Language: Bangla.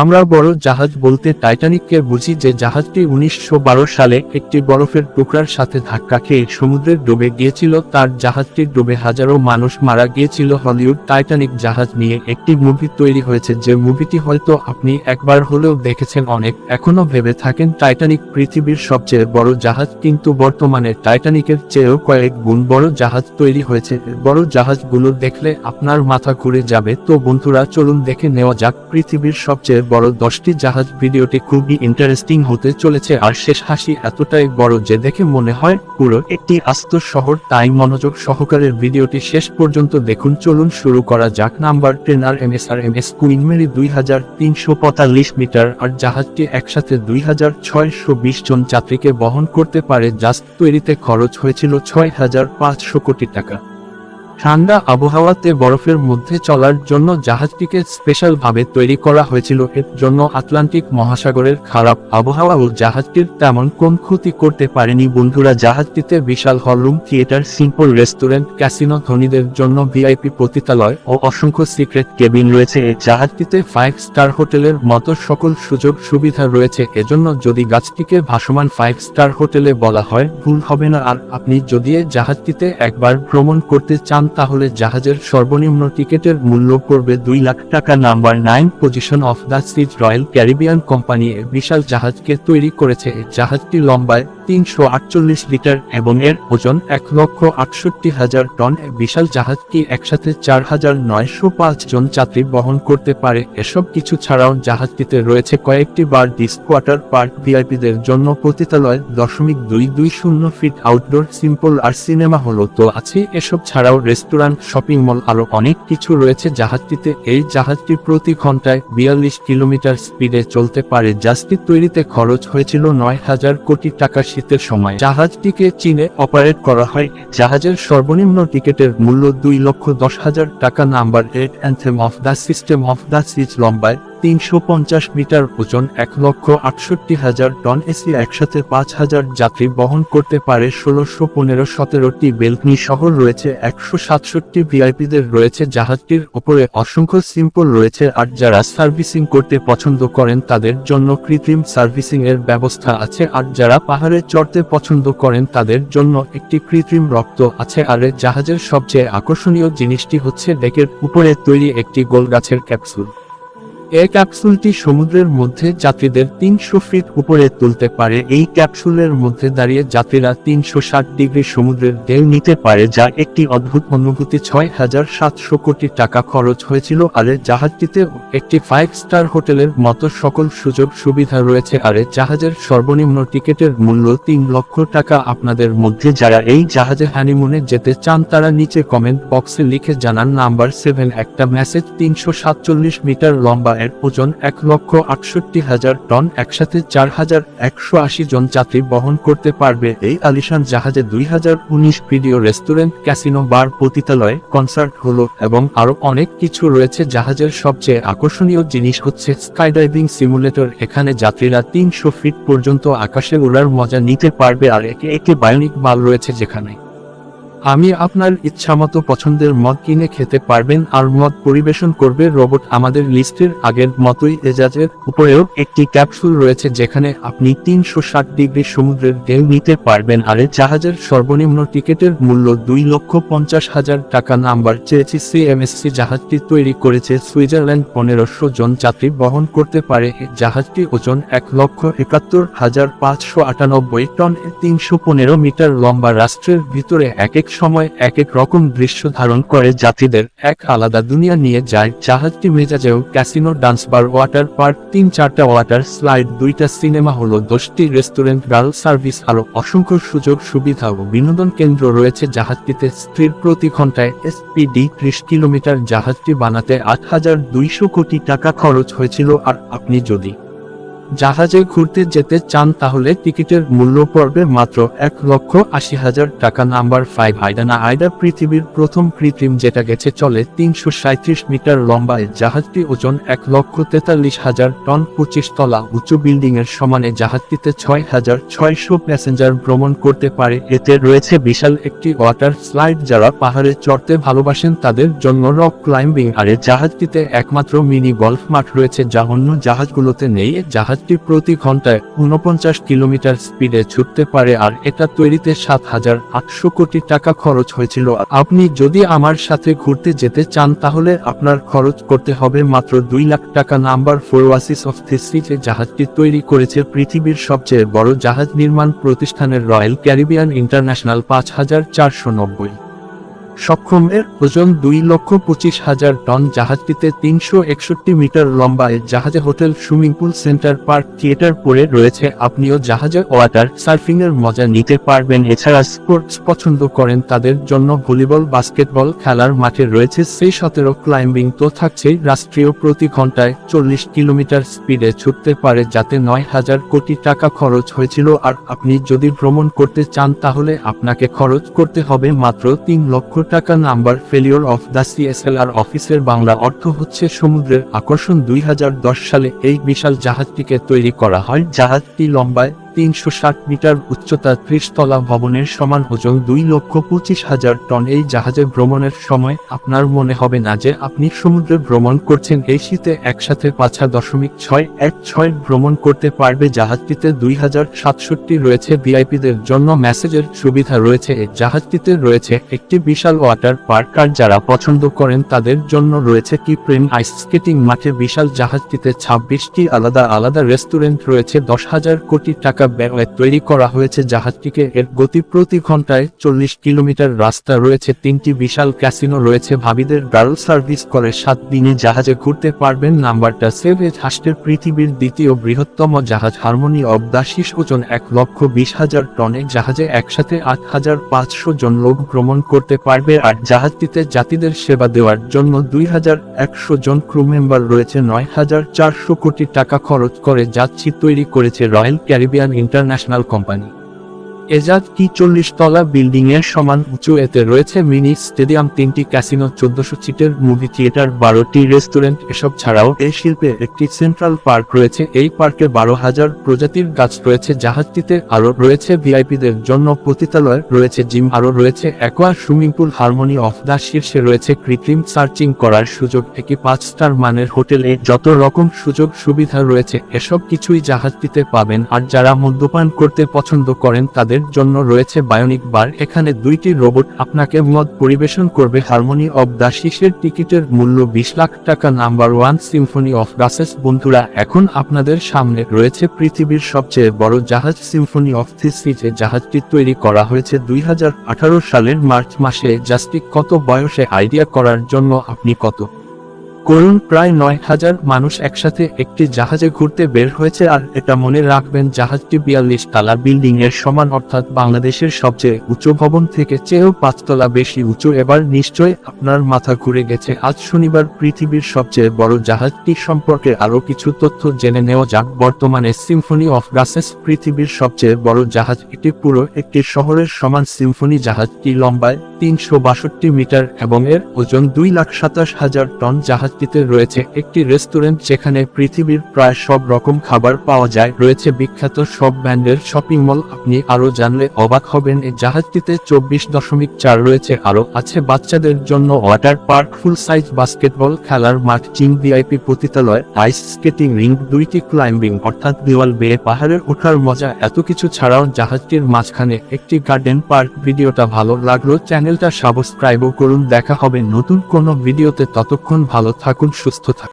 আমরা বড় জাহাজ বলতে টাইটানিককে বুঝি যে জাহাজটি উনিশশো বারো সালে একটি বরফের টুকরার সাথে ধাক্কা খেয়ে সমুদ্রে ডুবে গিয়েছিল। তার জাহাজটি ডুবে হাজারো মানুষ মারা গিয়েছিল। হলিউড টাইটানিক জাহাজ নিয়ে একটি মুভি তৈরি হয়েছে। যে মুভিটি হয়তো আপনি একবার হলেও দেখেছেন অনেক। এখনও ভেবে থাকেন টাইটানিক পৃথিবীর সবচেয়ে বড় জাহাজ, কিন্তু বর্তমানে টাইটানিকের চেয়েও কয়েক গুণ বড় জাহাজ তৈরি হয়েছে। বড় জাহাজগুলো দেখলে আপনার মাথা ঘুরে যাবে। তো বন্ধুরা, চলুন দেখে নেওয়া যাক পৃথিবীর সবচেয়ে বড় দশটি জাহাজ ভিডিওটি খুবই ইন্টারেস্টিং হতে চলেছে আর শেষ হাসি এতটাই বড় যে দেখে মনে হয় পুরো একটি আস্ত শহর। তাই মনোযোগ সহকারের ভিডিওটি শেষ পর্যন্ত দেখুন। চলুন শুরু করা যাক। Number ten R M S R M S queen Mary দুই হাজার তিনশো পঁয়তাল্লিশ মিটার আর জাহাজটি একসাথে দুই হাজার ছয়শো বিশ জন যাত্রীকে বহন করতে পারে। জাস্ট তৈরিতে খরচ হয়েছিল ছয় হাজার পাঁচশো কোটি টাকা। ঠান্ডা আবহাওয়াতে বরফের মধ্যে চলার জন্য জাহাজটিকে স্পেশাল ভাবে তৈরি করা হয়েছিল। এর জন্য আটলান্টিক মহাসাগরের খারাপ আবহাওয়া ও জাহাজটির তেমন কোন ক্ষতি করতে পারেনি। বন্ধুরা, জাহাজটিতে বিশাল hall room theatre, simple restaurant, casino ধনীদের জন্য ভিআইপি পতিতালয় ও অসংখ্য সিক্রেট কেবিন রয়েছে। এই জাহাজটিতে ফাইভ স্টার হোটেলের মতো সকল সুযোগ সুবিধা রয়েছে। এজন্য যদি গাছটিকে ভাসমান ফাইভ স্টার হোটেলে বলা হয়, ভুল হবে না। আর আপনি যদি জাহাজটিতে একবার ভ্রমণ করতে চান তাহলে জাহাজের সর্বনিম্ন টিকেটের মূল্য পড়বে দুই লাখ টাকা। Number nine position of the seas royal Caribbean company বিশাল জাহাজকে তৈরি করেছে। জাহাজটি লম্বায় তিনশো আটচল্লিশ লিটার এবং এর ওজন এক লক্ষ আটষট্টি হাজার টন। বিশাল জাহাজটি একসাথে চার হাজার নয়শো পাঁচ জন যাত্রী বহন করতে পারে। এসব কিছু ছাড়াও জাহাজটিতে রয়েছে কয়েকটি বার ডিস ওয়াটার পার্ক ভিআইপিদের জন্য পতিতালয় দশমিক দুই দুই শূন্য ফিট। আউটডোর সিম্পল আর সিনেমা হলো তো আছে এসব ছাড়াও রেস্টুরেন্ট, শপিং মল আরও অনেক কিছু রয়েছে জাহাজটিতে। এই জাহাজটি প্রতি ঘন্টায় বিয়াল্লিশ কিলোমিটার স্পিডে চলতে পারে। জাহাজটি তৈরিতে খরচ হয়েছিল নয় হাজার কোটি টাকা শীতের সময়। জাহাজটিকে চীনে অপারেট করা হয়। জাহাজের সর্বনিম্ন টিকেটের মূল্য দুই লক্ষ দশ হাজার টাকা। Number eight anthem of the system of the seas লম্বায় তিনশো পঞ্চাশ মিটার ওজন এক লক্ষ আটষট্টি হাজার টন এসি একসাথে পাঁচ হাজার যাত্রী বহন করতে পারে ষোলোশো পনেরো সতেরোটি বেলকনি শহর রয়েছে, একশো সাতষট্টি ভিআইপিদের রয়েছে, জাহাজটির ওপরে অসংখ্য সিম্পল রয়েছে আর যারা সার্ভিসিং করতে পছন্দ করেন তাদের জন্য কৃত্রিম সার্ভিসিং এর ব্যবস্থা আছে আর যারা পাহাড়ে চড়তে পছন্দ করেন তাদের জন্য একটি কৃত্রিম রক্ত আছে আর জাহাজের সবচেয়ে আকর্ষণীয় জিনিসটি হচ্ছে ডেকের উপরে তৈরি একটি গোল গাছের ক্যাপসুল। এই ক্যাপসুলটি সমুদ্রের মধ্যে যাত্রীদের তিনশো ফিট উপরে তুলতে পারে। এই ক্যাপসুলের মধ্যে দাঁড়িয়ে যাত্রীরা তিনশো ষাট ডিগ্রি সমুদ্রের ঢেউ নিতে পারে, যা একটি অদ্ভুত অনুভূতি। ছয় হাজার সাতশো কোটি টাকা খরচ হয়েছিল, আরে জাহাজটিতে একটি ফাইভ স্টার হোটেলের মতো সকল সুযোগ সুবিধা রয়েছে, আরে জাহাজের সর্বনিম্ন টিকেটের মূল্য তিন লক্ষ টাকা। আপনাদের মধ্যে যারা এই জাহাজে হানিমুনে যেতে চান, তারা নিচে কমেন্ট বক্সে লিখে জানান। নাম্বার সেভেন একটা মেসেজ তিনশো সাতচল্লিশ মিটার লম্বা এর ওজন এক লক্ষ আটষট্টি হাজার টন একসাথে চার হাজার একশো আশি জন যাত্রী বহন করতে পারবে। এই আলিশান জাহাজে দুই হাজার উনিশ ভিডিও রেস্টুরেন্ট, ক্যাসিনো, বার, পতিতালয়, কনসার্ট হলো এবং আরও অনেক কিছু রয়েছে জাহাজের সবচেয়ে আকর্ষণীয় জিনিস হচ্ছে স্কাইডাইভিং সিমুলেটর। এখানে যাত্রীরা তিনশো ফিট পর্যন্ত আকাশে উড়ার মজা নিতে পারবে আর একে একে বায়োনিক মাল রয়েছে যেখানে। আমি আপনার ইচ্ছামতো পছন্দের মদ কিনে খেতে পারবেন আর মদ পরিবেশন করবে রোবট আমাদের লিস্টের আগের মতোই এজাজের উপরেও একটি ক্যাপসুল রয়েছে যেখানে আপনি তিনশো ষাট ডিগ্রি সমুদ্রের ঢেউ নিতে পারবেন আর জাহাজের সর্বনিম্ন টিকেটের মূল্য দুই লক্ষ পঞ্চাশ হাজার টাকা নাম্বার চেয়েছি সিএমএসসি জাহাজটি তৈরি করেছে সুইজারল্যান্ড পনেরোশো জন যাত্রী বহন করতে পারে। জাহাজটি ওজন এক লক্ষ একাত্তর হাজার পাঁচশো আটানব্বই টন, তিনশো পনেরো মিটার লম্বা, রাষ্ট্রের ভিতরে এক এক সময় এক এক রকম দৃশ্য ধারণ করে যাত্রীদের এক আলাদা দুনিয়া নিয়ে যায়। জাহাজটি মেজাজেও casino dance bar water park, তিন চারটা ওয়াটার স্লাইড, দুইটা সিনেমা হলো, দশটি রেস্টুরেন্ট, গার্ল সার্ভিস আরও অসংখ্য সুযোগ, সুবিধা ও বিনোদন কেন্দ্র রয়েছে জাহাজটিতে। স্ত্রীর প্রতি ঘন্টায় এসপিডি ত্রিশ কিলোমিটার। জাহাজটি বানাতে আট হাজার দুইশো কোটি টাকা খরচ হয়েছিল। আর আপনি যদি জাহাজে ঘুরতে যেতে চান তাহলে টিকিটের মূল্য পড়বে মাত্র এক লক্ষ আশি হাজার টাকা। নাম্বার ফাইভ আইডানা আইডা পৃথিবীর প্রথম কৃত্রিম যেটা গেছে চলে তিনশো সাঁত্রিশ মিটার লম্বায় জাহাজটি ওজন এক লক্ষ তেতাল্লিশ হাজার টন পঁচিশ তলা। উঁচু বিল্ডিং এর সমানে জাহাজটিতে ছয় হাজার ছয়শো প্যাসেঞ্জার ভ্রমণ করতে পারে। এতে রয়েছে বিশাল একটি ওয়াটার স্লাইড যারা পাহাড়ে চড়তে ভালোবাসেন তাদের জন্য রক ক্লাইম্বিং। আর জাহাজটিতে একমাত্র মিনি গলফ মাঠ রয়েছে যা অন্য জাহাজগুলোতে নেই। এ জাহাজটি প্রতি ঘন্টায় উনপঞ্চাশ কিলোমিটার স্পিডে ছুটতে পারে আর এটা তৈরিতে সাত হাজার আটশো কোটি টাকা খরচ হয়েছিল। আপনি যদি আমার সাথে ঘুরতে যেতে চান তাহলে আপনার খরচ করতে হবে মাত্র দুই লাখ টাকা। নাম্বার ফোর, ওয়াসিস অফ থিসিতে জাহাজটি তৈরি করেছে পৃথিবীর সবচেয়ে বড় জাহাজ নির্মাণ প্রতিষ্ঠানের রয়্যাল ক্যারিবিয়ান ইন্টারন্যাশনাল পাঁচ হাজার চারশো নব্বই। সক্ষমের ওজন দুই লক্ষ পঁচিশ হাজার টন, জাহাজটিতে তিনশো একষট্টি মিটার লম্বায় জাহাজে hotel, swimming pool, centre park, theatre পরে রয়েছে। আপনিও জাহাজে ওয়াটার সার্ফিং এর মজা নিতে পারবেন। এছাড়া স্পোর্টস পছন্দ করেন, তাদের জন্য ভলিবল, বাস্কেটবল খেলার মাঠে রয়েছে। সেই সতেরো ক্লাইম্বিং তো থাকছেই রাষ্ট্রীয় প্রতি ঘন্টায় চল্লিশ কিলোমিটার স্পিডে ছুটতে পারে, যাতে নয় হাজার কোটি টাকা খরচ হয়েছিল। আর আপনি যদি ভ্রমণ করতে চান, তাহলে আপনাকে খরচ করতে হবে মাত্র তিন লক্ষ টাকা number failure of the CSLR অফিসের বাংলা অর্থ হচ্ছে সমুদ্রের আকর্ষণ দুই হাজার দশ সালে এই বিশাল জাহাজটিকে তৈরি করা হয়। জাহাজটি লম্বায় তিনশো ষাট মিটার উচ্চতা ত্রিশ তলা ভবনের সমান ওজন দুই লক্ষ পঁচিশ হাজার টন। এই জাহাজে ভ্রমণের সময় আপনার মনে হবে না যে আপনি সমুদ্রে ভ্রমণ করছেন। এই শীতে একসাথে পাঁচা দশমিক ছয় এক ছয় ভ্রমণ করতে পারবে। জাহাজটিতে দুই হাজার সাতষট্টি রয়েছে। ভিআইপিদের জন্য মেসেজের সুবিধা রয়েছে। এই জাহাজটিতে রয়েছে একটি বিশাল ওয়াটার পার্ক। আর যারা পছন্দ করেন, তাদের জন্য রয়েছে কি প্রেম আইস স্কেটিং মাঠে। বিশাল জাহাজটিতে ছাব্বিশটি আলাদা আলাদা রেস্টুরেন্ট রয়েছে। দশ হাজার কোটি টাকা ব্যয়ে তৈরি করা হয়েছে জাহাজটিকে। এর গতি প্রতি ঘন্টায় চল্লিশ কিলোমিটার রাস্তা রয়েছে, তিনটি বিশাল ক্যাসিনো রয়েছে। ভাবিদের গার্ল সার্ভিস করে সাত দিনে জাহাজে ঘুরতে পারবেন। নাম্বারটা সেভ এজ হাস্টের পৃথিবীর দ্বিতীয় বৃহত্তম জাহাজ হারমোনি অব শীষ ওজন এক লক্ষ বিশ হাজার টনে জাহাজে একসাথে আট হাজার পাঁচশো জন লোক ভ্রমণ করতে পারবে। আর জাহাজটিতে জাতিদের সেবা দেওয়ার জন্য দুই হাজার একশো জন ক্রু মেম্বার রয়েছে। নয় হাজার চারশো কোটি টাকা খরচ করে যাত্রী তৈরি করেছে রয়্যাল ক্যারিবিয়ান ইন্টারন্যাশনাল কোম্পানি এজাজ কি চল্লিশ তলা বিল্ডিং এর সমান উঁচু? এতে রয়েছে মিনি স্টেডিয়াম, তিনটি ক্যাসিনো চোদ্দশো সিটের মুভি থিয়েটার বারোটি রেস্টুরেন্ট এসব ছাড়াও এই শিল্পে একটি সেন্ট্রাল পার্ক রয়েছে। এই পার্কে বারো হাজার প্রজাতির গাছ রয়েছে। জাহাজটিতে আরও রয়েছে ভিআইপিদের জন্য পতিতালয় রয়েছে জিম আরও রয়েছে aqua swimming pool harmony of the শীর্ষে রয়েছে, কৃত্রিম সার্চিং করার সুযোগ, একটি পাঁচ স্টার মানের হোটেলে যত রকম সুযোগ সুবিধা রয়েছে, এসব কিছুই জাহাজটিতে পাবেন। আর যারা মদ্যপান করতে পছন্দ করেন, তাদের জন্য রয়েছে বায়োনিক বার। এখানে দুইটি রোবট আপনাকে মদ পরিবেশন করবে। হারমোনি অব দ্য শীষের টিকিটের মূল্য বিশ লাখ টাকা। নাম্বার ওয়ান, সিম্ফনি অফ গাসেস বন্ধুরা, এখন আপনাদের সামনে রয়েছে পৃথিবীর সবচেয়ে বড় জাহাজ সিম্ফনি অফ থিসিতে জাহাজটি তৈরি করা হয়েছে দুই হাজার আঠারো সালের মার্চ মাসে। জাস্টিক কত বয়সে? আইডিয়া করার জন্য আপনি কত করুন, প্রায় নয় হাজার মানুষ একসাথে একটি জাহাজে ঘুরতে বের হয়েছে আর এটা মনে রাখবেন, জাহাজটি বিয়াল্লিশ তালা বিল্ডিং এর সমান, অর্থাৎ বাংলাদেশের সবচেয়ে উঁচু ভবন থেকে চেয়েও পাঁচতলা বেশি উঁচু। এবার নিশ্চয় আপনার মাথা ঘুরে গেছে। আজ শনিবার পৃথিবীর সবচেয়ে বড় জাহাজটি সম্পর্কে আরও কিছু তথ্য জেনে নেওয়া যাক। বর্তমানে সিম্ফনি অফ গাসেস পৃথিবীর সবচেয়ে বড় জাহাজ। এটি পুরো একটি শহরের সমান সিম্ফনি জাহাজটি। লম্বায় তিনশো বাষট্টি মিটার এবং এর ওজন দুই লাখ সাতাশ হাজার টন। জাহাজটিতে রয়েছে একটি রেস্টুরেন্ট যেখানে পৃথিবীর প্রায় সব রকম খাবার পাওয়া যায়। রয়েছে বিখ্যাত সব ব্র্যান্ডের শপিং মল। আপনি আরও জানলে অবাক হবেন, এই জাহাজটিতে চব্বিশ দশমিক চার রয়েছে। আরও আছে বাচ্চাদের জন্য water park, full size basketball, খেলার মাঠ চিং ভিআইপি পতিতালয়, আইস স্কেটিং রিং, দুইটি ক্লাইম্বিং, অর্থাৎ দেওয়াল বেয়ে পাহাড়ের ওঠার মজা। এত কিছু ছাড়াও জাহাজটির মাঝখানে একটি গার্ডেন পার্ক। ভিডিওটা ভালো লাগল, চ্যানেলটা সাবস্ক্রাইবও করুন। দেখা হবে নতুন কোনো ভিডিওতে। ততক্ষণ ভালো থাকুন সুস্থ থাকুন।